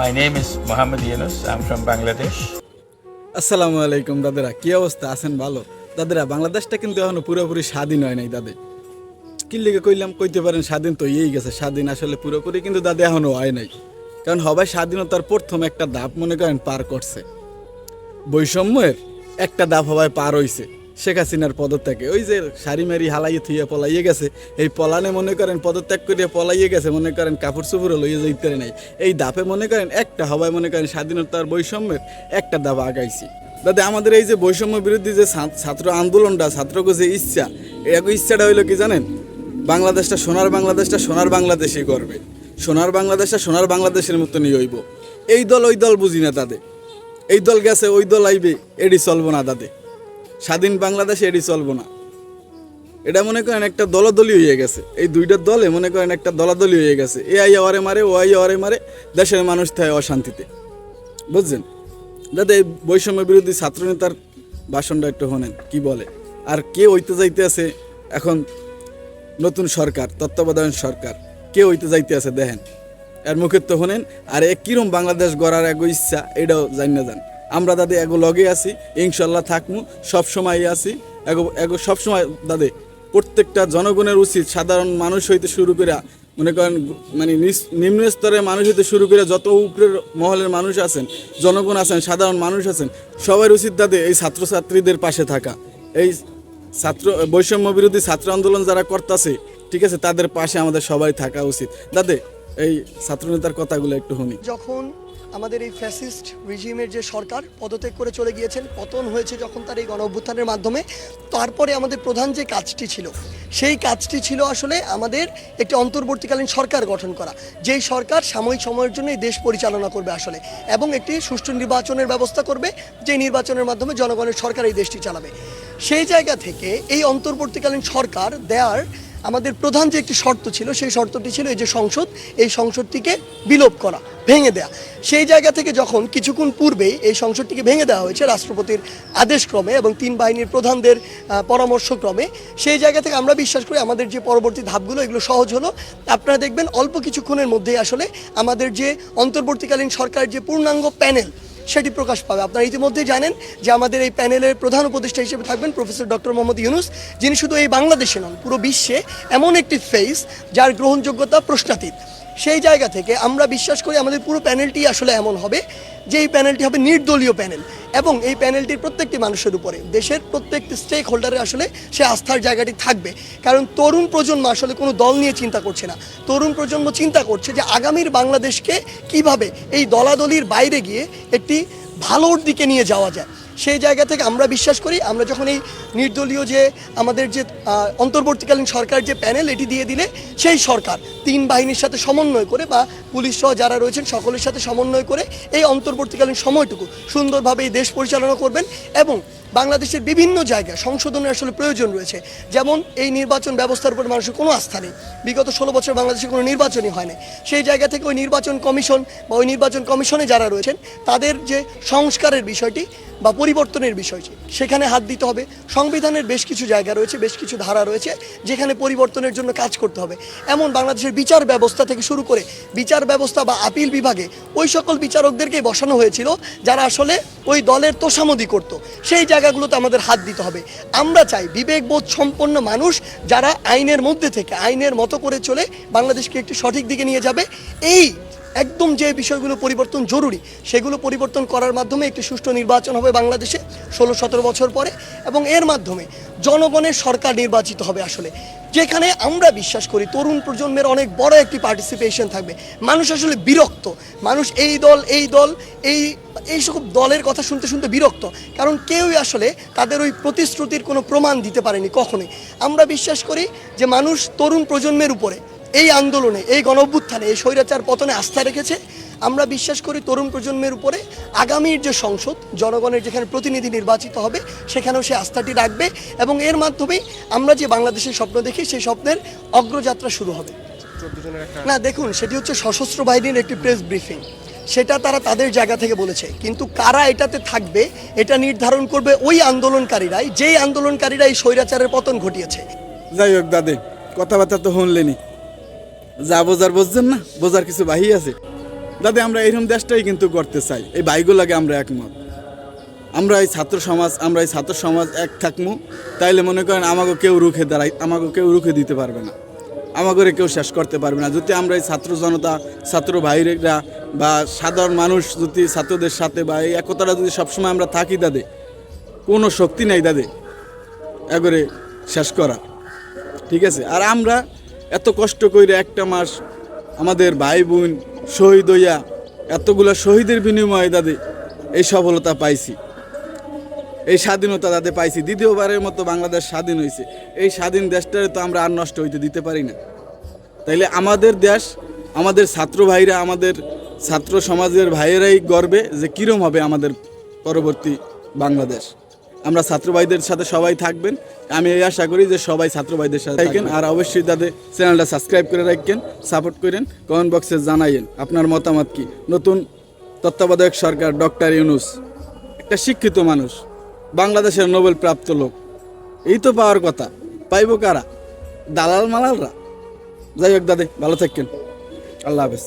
My name is Mohammed Yunus. I'm from Bangladesh. আসসালামু আলাইকুম, দাদারা। কি অবস্থা? আছেন ভালো? দাদারা, বাংলাদেশটা কিন্তু এখনও পুরোপুরি স্বাধীন হয় নাই, দাদা। কি লিগে কইলাম? কইতে পারেন, স্বাধীন তো ইয়েই গেছে। স্বাধীন আসলে পুরোপুরি কিন্তু দাদা এখনও হয় নাই। কারণ সবাই স্বাধীনতার প্রথম একটা ধাপ মনে করেন পার করছে। বৈষম্যের একটা ধাপ হবায় পার হইছে। শেখ হাসিনার পদত্যাগে। ওই যে শাড়ি মারি হালাইয়ে থুইয়া পলাইয়ে গেছে, এই পলানে মনে করেন পদত্যাগ করিয়া পলাইয়ে গেছে, মনে করেন কাপড় চুপুরও লইয়ে যাইতে নাই। এই ধাপে মনে করেন একটা হবায় মনে করেন স্বাধীনতার বৈষম্যের একটা ধাপ আগাইছি। দাদা, আমাদের এই যে বৈষম্য বিরোধী যে ছাত্র আন্দোলনটা, ছাত্রকে যে ইচ্ছা এই ইচ্ছাটা হইল কি জানেন? বাংলাদেশটা সোনার বাংলাদেশটা সোনার বাংলাদেশই করবে। সোনার বাংলাদেশটা সোনার বাংলাদেশের মতনই হইব। এই দল ওই দল বুঝি না তাদের। এই দল গেছে, ওই দল আইবে, এডি চলবো না দাদে স্বাধীন বাংলাদেশে এডি চলবো না। এটা মনে করেন একটা দলাদলি হয়ে গেছে। এই দুইটা দলে মনে করেন একটা দলাদলি হয়ে গেছে। এ আই ওরে মারে ও আইয়া ওরে মারে, দেশের মানুষ থাকে অশান্তিতে। বুঝছেন? দাদা এই বৈষম্য বিরোধী ছাত্রনেতার ভাষণটা একটু শোনেন, কি বলে? আর কে হইতে যাইতে আছে এখন নতুন সরকার, তত্ত্বাবধায়ক সরকার? কে হইতে যাইতে আছে দেখেন? এর মুখে তো হনেন আর এ কিরম বাংলাদেশ গড়ার এক ইচ্ছা, এটাও জান না যান আমরা দাদে এগো লগে আছি, ইনশাল্লাহ থাকমু, সব সময় আছি। এগো এগো সব সময় দাদে, প্রত্যেকটা জনগণের উচিত সাধারণ মানুষ হইতে শুরু করে মনে করেন মানে নিম্ন স্তরের মানুষ হইতে শুরু করে যত উপরের মহলের মানুষ আছেন, জনগণ আছেন, সাধারণ মানুষ আছেন, সবার উচিত দাদে এই ছাত্রছাত্রীদের পাশে থাকা। এই ছাত্র, বৈষম্য বিরোধী ছাত্র আন্দোলন যারা করতেছে, ঠিক আছে, তাদের পাশে আমাদের সবাই থাকা উচিত। দাদে এই ছাত্রনেতার কথাগুলো একটু শুনি। যখন আমাদের এই ফ্যাসিস্ট রিজিমের যে সরকার পদত্যাগ করে চলে গিয়েছেন, পতন হয়েছে যখন তার এই গণ অভ্যুত্থানের মাধ্যমে, তারপরে আমাদের প্রধান যে কাজটি ছিল, সেই কাজটি ছিল আসলে আমাদের একটি অন্তর্বর্তীকালীন সরকার গঠন করা। যেই সরকার সাময়িক সময়ের জন্য এই দেশ পরিচালনা করবে আসলে, এবং একটি সুষ্ঠু নির্বাচনের ব্যবস্থা করবে যে নির্বাচনের মাধ্যমে জনগণের সরকার এই দেশটি চালাবে। সেই জায়গা থেকে এই অন্তর্বর্তীকালীন সরকার দেয়ার আমাদের প্রধান যে একটি শর্ত ছিল, সেই শর্তটি ছিল এই যে সংসদ, এই সংসদটিকে বিলোপ করা, ভেঙে দেয়া। সেই জায়গা থেকে যখন কিছুক্ষণ পূর্বেই এই সংসদটিকে ভেঙে দেওয়া হয়েছে রাষ্ট্রপতির আদেশক্রমে এবং তিন বাহিনীর প্রধানদের পরামর্শক্রমে, সেই জায়গা থেকে আমরা বিশ্বাস করি আমাদের যে পরবর্তী ধাপগুলো, এগুলো সহজ হলো। আপনারা দেখবেন অল্প কিছুক্ষণের মধ্যেই আসলে আমাদের যে অন্তর্বর্তীকালীন সরকারের যে পূর্ণাঙ্গ প্যানেল সেটি প্রকাশ পাবে। আপনারা ইতিমধ্যেই জানেন যে আমাদের এই প্যানেলের প্রধান উপদেষ্টা হিসেবে থাকবেন প্রফেসর ডক্টর মোহাম্মদ ইউনুস, যিনি শুধু এই বাংলাদেশে নন, পুরো বিশ্বে এমন একটি ফেস যার গ্রহণযোগ্যতা প্রশ্নাতীত। সেই জায়গা থেকে আমরা বিশ্বাস করি আমাদের পুরো প্যানেলটি আসলে এমন হবে যে এই প্যানেলটি হবে নির্দলীয় প্যানেল। এবং এই প্যানেলটির প্রত্যেকটি মানুষের উপরে। দেশের প্রত্যেকটি স্টেক হোল্ডারে আসলে সে আস্থার জায়গাটি থাকবে। কারণ তরুণ প্রজন্ম আসলে কোনো দল নিয়ে চিন্তা করছে না। তরুণ প্রজন্ম চিন্তা করছে যে আগামীর বাংলাদেশকে কীভাবে এই দলাদলির বাইরে গিয়ে একটি ভালোর দিকে নিয়ে যাওয়া যায়। সেই জায়গা থেকে আমরা বিশ্বাস করি, আমরা যখন এই নির্দলীয় যে আমাদের যে অন্তর্বর্তীকালীন সরকার যে প্যানেল এটি দিয়ে দিলে, সেই সরকার তিন বাহিনীর সাথে সমন্বয় করে বা পুলিশ সহ যারা রয়েছেন সকলের সাথে সমন্বয় করে এই অন্তর্বর্তীকালীন সময়টুকু সুন্দরভাবে এই দেশ পরিচালনা করবেন এবং বাংলাদেশের বিভিন্ন জায়গায় সংশোধনের আসলে প্রয়োজন রয়েছে। যেমন এই নির্বাচন ব্যবস্থার উপর মানুষের কোনো আস্থা নেই। বিগত ষোলো বছর বাংলাদেশে কোনো নির্বাচনই হয় না সেই জায়গা থেকে ওই নির্বাচন কমিশন বা ওই নির্বাচন কমিশনে যারা রয়েছেন, তাদের যে সংস্কারের বিষয়টি বা পরিবর্তনের বিষয়টি, সেখানে হাত দিতে হবে। সংবিধানের বেশ কিছু জায়গা রয়েছে, বেশ কিছু ধারা রয়েছে, যেখানে পরিবর্তনের জন্য কাজ করতে হবে। এমন বাংলাদেশের বিচার ব্যবস্থা থেকে শুরু করে বিচার ব্যবস্থা বা আপিল বিভাগে ওই সকল বিচারকদেরকেই বসানো হয়েছিল, যারা আসলে ওই দলের তোষামদি করত। সেই জায়গাগুলোতে আমাদের হাত দিতে হবে। আমরা চাই বিবেকবোধ সম্পন্ন মানুষ যারা আইনের মধ্যে থেকে, আইনের মতো করে চলে বাংলাদেশকে একটি সঠিক দিকে নিয়ে যাবে। এই একদম যে বিষয়গুলো পরিবর্তন জরুরি, সেগুলো পরিবর্তন করার মাধ্যমে একটি সুষ্ঠু নির্বাচন হবে বাংলাদেশে ষোলো সতেরো বছর পরে এবং এর মাধ্যমে জনগণের সরকার নির্বাচিত হবে আসলে। যেখানে আমরা বিশ্বাস করি তরুণ প্রজন্মের অনেক বড় একটি পার্টিসিপেশন থাকবে। মানুষ আসলে বিরক্ত। মানুষ এই দল এই দল, এই এই সব দলের কথা শুনতে শুনতে বিরক্ত। কারণ কেউই আসলে তাদের ওই প্রতিশ্রুতির কোনো প্রমাণ দিতে পারেনি কখনোই। আমরা বিশ্বাস করি যে মানুষ তরুণ প্রজন্মের উপরে এই আন্দোলনে, এই গণ অভ্যুত্থানে এই স্বৈরাচার পতনে আস্থা রেখেছে। আমরা বিশ্বাস করি তরুণ প্রজন্মের উপরে আগামীর যে সংসদ, জনগণের যেখানে প্রতিনিধি নির্বাচিত হবে, সেখানেও সে আস্থাটি রাখবে এবং এর মাধ্যমেই আমরা যে বাংলাদেশের স্বপ্ন দেখি, সেই স্বপ্নের অগ্রযাত্রা শুরু হবে। না, দেখুন, সেটি হচ্ছে সশস্ত্র বাহিনীর একটি প্রেস ব্রিফিং। সেটা তারা তাদের জায়গা থেকে বলেছে। কিন্তু কারা এটাতে থাকবে, এটা নির্ধারণ করবে ওই আন্দোলনকারীরাই, যেই আন্দোলনকারীরা এই স্বৈরাচারের পতন ঘটিয়েছে। যাই হোক, দাদে, কথাবার্তা তো শুনলেনি যা বোঝার বুঝছেন না? বোঝার কিছু বাহি আছে। দাদা, আমরা এইরকম দেশটাই কিন্তু করতে চাই। এই ভাইগুলাকে আমরা একমত। আমরা এই ছাত্র সমাজ, আমরা এই ছাত্র সমাজ এক থাকমু। তাইলে মনে করেন আমাকে কেউ রুখে দাঁড়াই আমাকে কেউ রুখে দিতে পারবে না। আমাকে কেউ শেষ করতে পারবে না। যদি আমরা এই ছাত্র জনতা, ছাত্র ভাইরা বা সাধারণ মানুষ যদি ছাত্রদের সাথে বা এই একতাটা যদি সবসময় আমরা থাকি, দাদে, কোনো শক্তি নেই, দাদে একবারে শেষ করা। ঠিক আছে? আর আমরা এত কষ্ট করে একটা মাস আমাদের ভাই বোন শহীদ হইয়া এতগুলা শহীদের বিনিময়ে দাদে এই সফলতা পাইছি। এই স্বাধীনতা তাদের পাইছি। দ্বিতীয়বারের মতো বাংলাদেশ স্বাধীন হয়েছে এই স্বাধীন দেশটারে তো আমরা আর নষ্ট হইতে দিতে পারি না। তাইলে আমাদের দেশ, আমাদের ছাত্র ভাইরা, আমাদের ছাত্র সমাজের ভাইয়েরাই গর্বে যে কীরম হবে আমাদের পরবর্তী বাংলাদেশ। আমরা ছাত্র ভাইদের সাথে সবাই থাকবেন। আমি এই আশা করি যে সবাই ছাত্র ভাইদের সাথে থাকবেন। আর অবশ্যই তাদের চ্যানেলটা সাবস্ক্রাইব করে রাখবেন, সাপোর্ট করেন, কমেন্ট বক্সে জানাইয়েন আপনার মতামত কি? নতুন তত্ত্বাবধায়ক সরকার ডক্টর ইউনুস, একটা শিক্ষিত মানুষ, বাংলাদেশের নোবেল প্রাপ্ত লোক। এই তো পাওয়ার কথা। পাইব কারা? দালাল মালালরা? যাই হোক দাদে, ভালো থাকেন আল্লাহ হাফেজ।